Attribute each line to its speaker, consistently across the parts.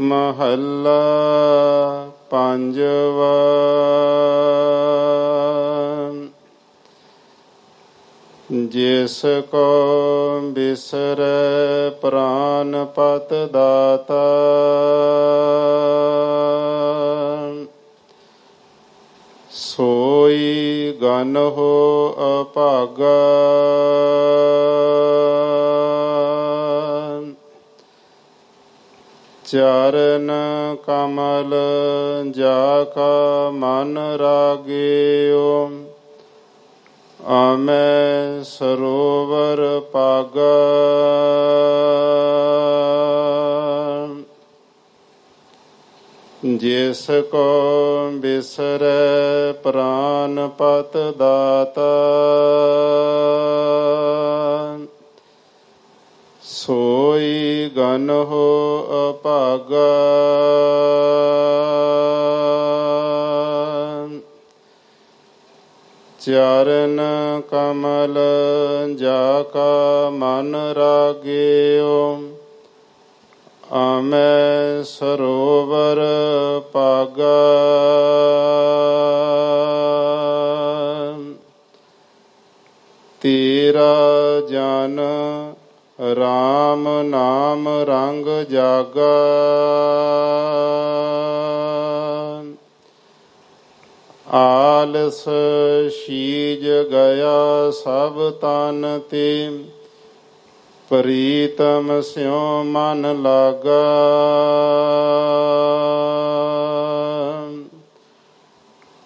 Speaker 1: ਮਹੱਲਾ ਪੰਜਵਾ। ਜਿਸ ਕੋ ਬਿਸਰੈ ਪ੍ਰਾਨ ਪਤ ਦਾਤਾ ਸੋਈ ਗਨ ਹੋ ਅਭਾਗਾ। ਚਰਨ ਕਮਲ ਜਾ ਕਾ ਮਨ ਰਾਗਿਓ। ਆਮੈ ਸਰੋਵਰ ਪਾਗਾ। ਜਿਸ ਕੋ ਬਿਸਰੈ ਪ੍ਰਾਨ ਪਤ ਦਾਤਾ, ਸੋਈ ਗਨ ਹੋ ਅਭਾਗਾ। ਚਰਨ ਕਮਲ ਜਾ ਕਾ ਮਨ ਰਾਗਿਓ ਆਮੈ ਸਰੋਵਰ ਪਾਗਾ ਤੇਰਾ ਜਨ RAM ਨਾਮ ਰੰਗ ਜਾਗਾ। ਆਲਸ ਸ਼ੀਜ ਗਿਆ ਸਭ ਤਨ ਤੇ, ਪ੍ਰੀਤਮ ਸਿਉ ਮਨ ਲਾਗਾ।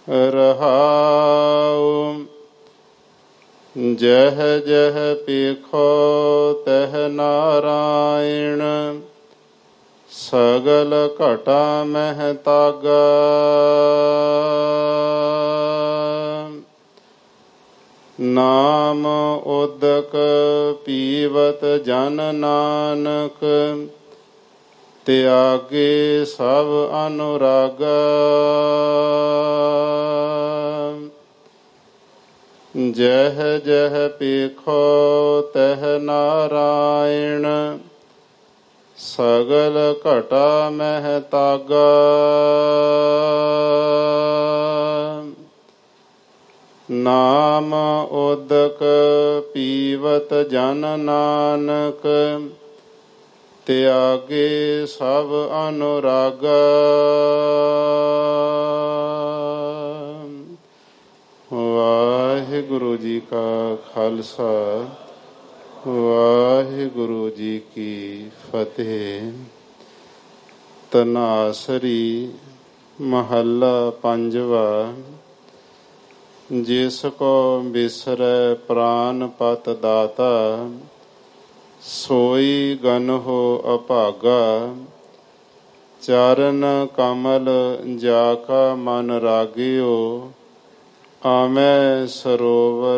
Speaker 1: ਰਹਾਉ ਜਹ ਜਹ ਪੇਖੋ ਤਹ ਨਾਰਾਇਣ, ਸਗਲ ਘਟਾ ਮਹਿ ਤਾਗਾ। ਨਾਮ ਉਦਕ ਪੀਵਤ ਜਨ ਨਾਨਕ, ਤਿਆਗੇ ਸਭ ਅਨੁਰਾਗਾ। ਜਹ ਜਹ ਪੇਖੋ ਤਹ ਨਾਰਾਇਣ, ਸਗਲ ਘਟਾ ਮਹਿ ਤਾਗਾ। ਨਾਮ ਉਦਕ ਪੀਵਤ ਜਨ ਨਾਨਕ, ਤਿਆਗੇ ਸਭ ਅਨੁਰਾਗਾ। ਵਾਹਿਗੁਰੂ ਜੀ ਕਾ ਖਾਲਸਾ, ਵਾਹਿਗੁਰੂ ਜੀ ਕੀ ਫਤਿਹ। ਤਨਾਸਰੀ ਮਹੱਲਾ ਪੰਜਵਾ, ਜਿਸ ਕੋ ਬਿਸਰੈ ਪ੍ਰਾਨ ਪਤ ਦਾਤਾ, ਸੋਈ ਗਨ ਹੋ ਅਭਾਗਾ, ਚਰਨ ਕਮਲ ਜਾ ਕਾ ਮਨ ਰਾਗਿਓ ਆਮੈ ਸਰੋਵਰ